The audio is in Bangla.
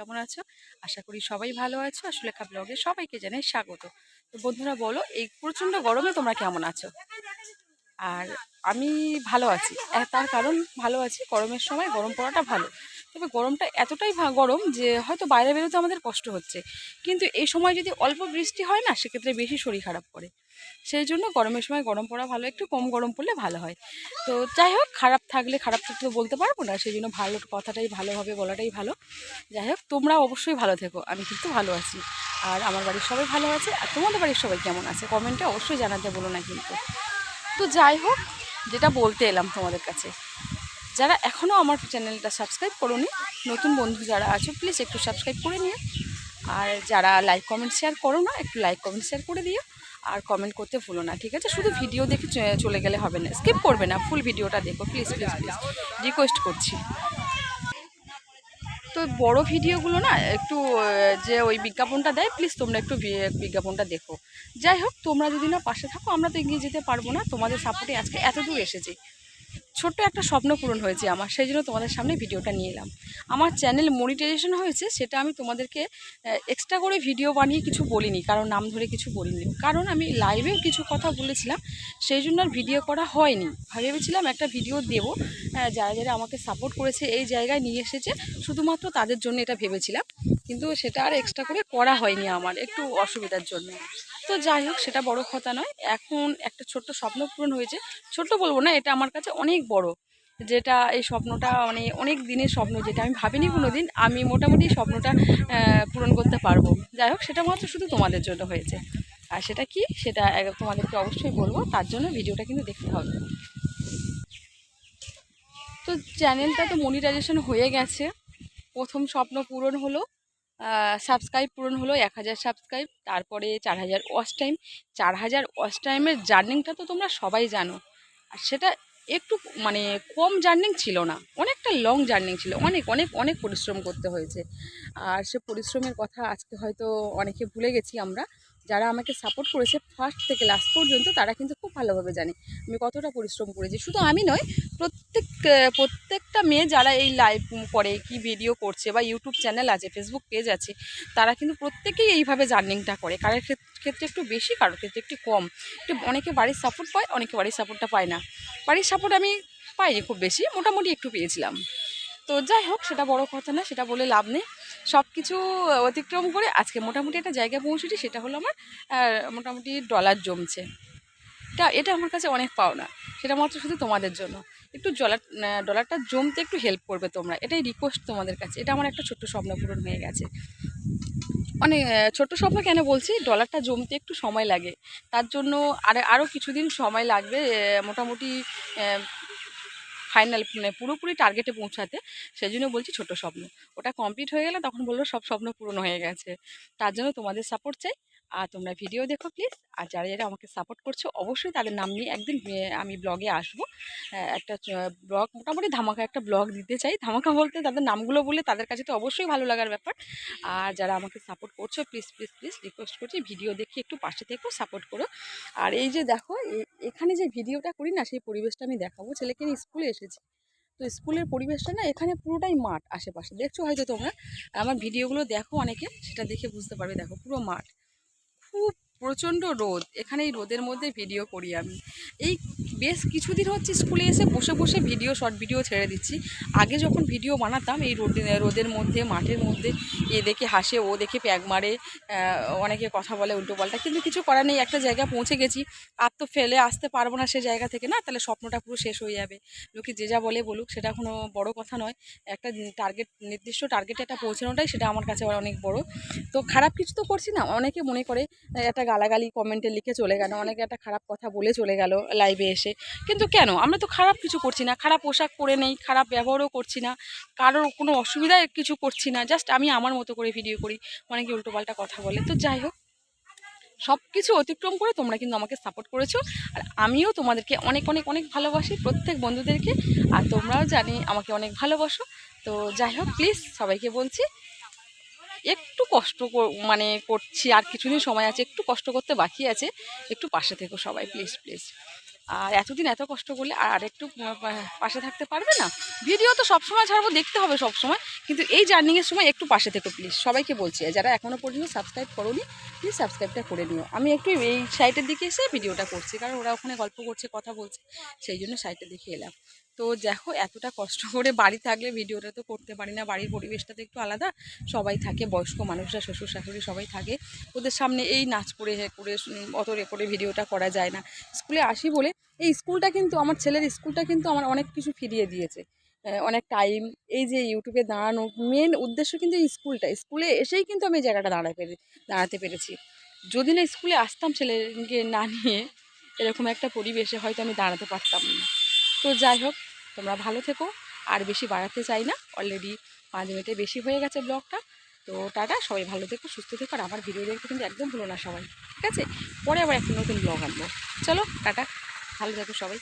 কেমন আছো? আশা করি সবাই ভালো আছো। আসলে সুলেখা ব্লগে সবাইকে জানাই স্বাগত। তো বন্ধুরা বলো, এই প্রচণ্ড গরমে তোমরা কেমন আছো? আর আমি ভালো আছি। তার কারণ ভালো আছি। গরমের সময় গরম পড়াটা ভালো। তবে গরমটা এতটাই গরম যে হয়তো বাইরে বেরোতে আমাদের কষ্ট হচ্ছে। কিন্তু এই সময় যদি অল্প বৃষ্টি হয় না, সেক্ষেত্রে বেশি শরীর খারাপ করে। সেই জন্য গরমের সময় গরম পড়া ভালো, একটু কম গরম পড়লে ভালো হয়। তো যাই হোক, খারাপ থাকলে খারাপ থাকলে বলতে পারব না, সেই জন্য ভালো কথাটাই ভালোভাবে বলাটাই ভালো। যাই হোক, তোমরা অবশ্যই ভালো থেকো, আমি কিন্তু ভালো আছি। আর আমার বাড়ির সবাই ভালো আছে, আর তোমাদের বাড়ির সবাই কেমন আছে? কমেন্টে অবশ্যই জানাতে বলো না কিন্তু। তো যাই হোক, যেটা বলতে এলাম তোমাদের কাছে। যারা এখনও আমার চ্যানেলটা সাবস্ক্রাইব করোনি, নতুন বন্ধু যারা আছো প্লিজ একটু সাবস্ক্রাইব করে নিও। আর যারা লাইক কমেন্ট শেয়ার করো না, একটু লাইক কমেন্ট শেয়ার করে দিও। আর কমেন্ট করতে ভুলো না, ঠিক আছে? শুধু ভিডিও দেখে চলে গেলে হবে না স্কিপ করবে না ফুল ভিডিওটা দেখো প্লিজ প্লিজ প্লিজ রিকোয়েস্ট করছি। তো বড় ভিডিওগুলো না, একটু যে ওই বিজ্ঞাপনটা দেয় প্লিজ তোমরা একটু বিজ্ঞাপনটা দেখো। যাই হোক, তোমরা যদি না পাশে থাকো, আমরা তো এগিয়ে যেতে পারব না, তোমাদের সাপোর্টে আজকে এত দূর এসেছি। ছোট্ট একটা স্বপ্ন পূরণ হয়েছে আমার, সেই জন্য তোমাদের সামনে ভিডিওটা নিয়ে এলাম। আমার চ্যানেল মনিটাইজেশন হয়েছে, সেটা আমি তোমাদেরকে এক্সট্রা করে ভিডিও বানিয়ে কিছু বলিনি, কারণ নাম ধরে কিছু বলিনি। কারণ আমি লাইভেও কিছু কথা বলেছিলাম, সেই জন্য আর ভিডিও করা হয়নি। ভেবেছিলাম একটা ভিডিও দেব যারা যারা আমাকে সাপোর্ট করেছে এই জায়গায় নিয়ে এসেছে, শুধুমাত্র তাদের জন্য এটা ভেবেছিলাম। কিন্তু সেটা আর এক্সট্রা করে করা হয়নি আমার, একটু অসুবিধার জন্য। তো যাই হোক, সেটা বড় কথা নয়। এখন একটা ছোট্ট স্বপ্ন পূরণ হয়েছে। ছোট্ট বলব না, এটা আমার কাছে অনেক বড়। যেটা এই স্বপ্নটা মানে অনেক দিনের স্বপ্ন, যেটা আমি ভাবিনি কোনো দিন আমি মোটামুটি স্বপ্নটা পূরণ করতে পারব। যাই হোক, সেটা মাত্র শুধু তোমাদের জন্য হয়েছে। আর সেটা কি, সেটা তোমাদেরকে অবশ্যই বলব। তার জন্য ভিডিওটা কিন্তু দেখতে হবে। তো চ্যানেলটা তো মনিটাইজেশন হয়ে গেছে। প্রথম স্বপ্ন পূরণ হলো। সাবস্ক্রাইব পূরণ হলো এক হাজার সাবস্ক্রাইব তারপরে চার হাজার ওয়াচ টাইম চার হাজার ওয়াচ টাইমের জার্নিংটা তো তোমরা সবাই জানো। আর সেটা একটু মানে কম জার্নিং ছিল না, অনেকটা লং জার্নিং ছিল। অনেক অনেক অনেক পরিশ্রম করতে হয়েছে। আর সে পরিশ্রমের কথা আজকে হয়তো অনেকে ভুলে গেছি আমরা। যারা আমাকে সাপোর্ট করেছে ফার্স্ট থেকে লাস্ট পর্যন্ত, তারা কিন্তু খুব ভালোভাবে জানে। আমি কতটা পরিশ্রম করেছি। শুধু আমি নয়, প্রত্যেক প্রত্যেকটা মেয়ে যারা এই লাইভ করে, কি ভিডিও করছে বা ইউটিউব চ্যানেল আছে ফেসবুক পেজ আছে, তারা কিন্তু প্রত্যেকেই এইভাবে জার্নিংটা করে। কারোর ক্ষেত- ক্ষেত্রে একটু বেশি, কারোর ক্ষেত্রে একটু কম। একটু অনেকে বাড়ির সাপোর্ট পায়, অনেকে বাড়ির সাপোর্টটা পায় না। বাড়ির সাপোর্ট আমি পাইনি খুব বেশি, মোটামুটি একটু পেয়েছিলাম। তো যাই হোক, সেটা বড় কথা না, সেটা বলে লাভ নেই। সব কিছু অতিক্রম করে আজকে মোটামুটি একটা জায়গায় পৌঁছেছি, সেটা হলো আমার মোটামুটি ডলার জমছে। এটা এটা আমার কাছে অনেক পাওনা, সেটা মাত্র শুধু তোমাদের জন্য। একটু ডলার ডলারটা জমতে একটু হেল্প করবে তোমরা, এটাই রিকোয়েস্ট তোমাদের কাছে। এটা আমার একটা ছোট্ট স্বপ্ন পূরণ হয়ে গেছে। অনেক ছোট্ট স্বপ্ন কেন বলছি? ডলারটা জমতে একটু সময় লাগে। তার জন্য আর আরও কিছুদিন সময় লাগবে মোটামুটি ফাইনাল মানে পুরোপুরি টার্গেটে পৌঁছাতে সেই জন্য বলছি ছোট স্বপ্ন। ওটা কমপ্লিট হয়ে গেলে তখন বলল সব স্বপ্ন পূরণ হয়ে গেছে। তার জন্য তোমাদের সাপোর্ট চাই। আর তোমরা ভিডিও দেখো প্লিজ আর যারা যারা আমাকে সাপোর্ট করছ, অবশ্যই তাদের নাম নিয়ে একদিন আমি ব্লগে আসব। একটা ব্লগ মোটামুটি ধামাকা একটা ব্লগ দিতে চাই। ধামাকা বলতে তাদের নামগুলো বলে তাদের কাছে তো অবশ্যই ভালো লাগার ব্যাপার। আর যারা আমাকে সাপোর্ট করছ প্লিজ প্লিজ প্লিজ রিকোয়েস্ট করছি ভিডিও দেখে একটু পাশে থেকেও সাপোর্ট করো। আর এই যে দেখো এখানে যে ভিডিওটা করি না, সেই পরিবেশটা আমি দেখাবো। ছেলেকে নিয়ে স্কুলে এসেছি। তো স্কুলের পরিবেশটা না, এখানে পুরোটাই মাঠ আশেপাশে। দেখছ হয়তো তোমরা? আমার ভিডিওগুলো দেখো অনেকে, সেটা দেখে বুঝতে পারবে। দেখো, পুরো মাঠ। প্রচণ্ড রোদ। এখানে এই রোদের মধ্যে ভিডিও করি আমি। এই বেশ কিছুদিন হচ্ছে স্কুলে এসে বসে বসে ভিডিও শর্ট ভিডিও ছেড়ে দিচ্ছি। আগে যখন ভিডিও বানাতাম, এই রোদে, রোদের মধ্যে, মাঠের মধ্যে, এ দেখে হাসে, ও দেখে প্যাগ মারে অনেকে কথা বলে, উল্টো পাল্টা। কিন্তু কিছু করার নেই, একটা জায়গায় পৌঁছে গেছি। আর তো ফেলে আসতে পারব না সে জায়গা থেকে না, তাহলে স্বপ্নটা পুরো শেষ হয়ে যাবে। লোকে যে যা বলে বলুক, সেটা কোনো বড় কথা নয়। একটা টার্গেট নির্দিষ্ট টার্গেটে একটা পৌঁছানোটাই সেটা আমার কাছে অনেক বড়। তো খারাপ কিছু তো করছি না, অনেকে মনে করে, একটা গালাগালি কমেন্টে লিখে চলে গেল। অনেকে একটা খারাপ কথা বলে চলে গেল লাইভে এসে। কিন্তু কেন? আমরা তো খারাপ কিছু করছি না। খারাপ পোশাক পরে নেই, খারাপ ব্যবহারও করছি না। কারোর কোনো অসুবিধায় কিছু করছি না। জাস্ট আমি আমার মতো করে ভিডিও করি। অনেকে উল্টোপাল্টা কথা বলে। তো যাই হোক সব কিছু অতিক্রম করে তোমরা কিন্তু আমাকে সাপোর্ট করেছ। আর আমিও তোমাদেরকে অনেক অনেক অনেক ভালোবাসি প্রত্যেক বন্ধুদেরকে। আর তোমরাও জানি আমাকে অনেক ভালোবাসো। তো যাই হোক প্লিজ সবাইকে বলছি একটু কষ্ট মানে করছি, আর কিছুদিন সময় আছে, একটু কষ্ট করতে বাকি আছে, একটু পাশে থেকো সবাই প্লিজ প্লিজ আর এতদিন এত কষ্ট করলে আর আরেকটু পাশে থাকতে পারবে না? ভিডিও তো সবসময় ছাড়বো, দেখতে হবে সবসময়, কিন্তু এই জার্নিংয়ের সময় একটু পাশে থেকো প্লিজ সবাইকে বলছি যারা এখনও পর্যন্ত সাবস্ক্রাইব করোনি প্লিজ সাবস্ক্রাইবটা করে নিও। আমি একটু এই সাইটের দিকে এসে ভিডিওটা করছি, কারণ ওরা ওখানে গল্প করছে, কথা বলছে, সেই জন্য সাইটের দিকে এলাম। তো দেখো, এতটা কষ্ট করে বাড়ি থাকলে ভিডিওটা তো করতে পারি না। বাড়ির পরিবেশটা তো একটু আলাদা। সবাই থাকে, বয়স্ক মানুষরা, শ্বশুর শাশুড়ি সবাই থাকে। ওদের সামনে এই নাচ করে, হে করে অত রেকর্ডে ভিডিওটা করা যায় না। স্কুলে আসি বলে এই স্কুলটা কিন্তু, আমার ছেলের স্কুলটা কিন্তু আমার অনেক কিছু ফিরিয়ে দিয়েছে। অনেক টাইম, এই যে ইউটিউবে দাঁড়ানো, মেন উদ্দেশ্য কিন্তু এই স্কুলটা। স্কুলে এসেই কিন্তু আমি এই জায়গাটা দাঁড়াতে পেরে, দাঁড়াতে পেরেছি। যদি না স্কুলে আসতাম ছেলেকে না নিয়ে, এরকম একটা পরিবেশে হয়তো আমি দাঁড়াতে পারতাম না। তো যাই হোক তোমরা ভালো থেকো। আর বেশি বাড়াতে চাই না। অলরেডি পাঁচ মিনিটে বেশি হয়ে গেছে ব্লগটা। তো টাটা, সবাই ভালো থেকো, সুস্থ থেকো। আর আমার ভিডিও দেখতে কিন্তু একদম ভুলো না সবাই, ঠিক আছে? পরে আবার একটা নতুন ব্লগ আনব। চলো, টাটা। ভালো থেকো সবাই।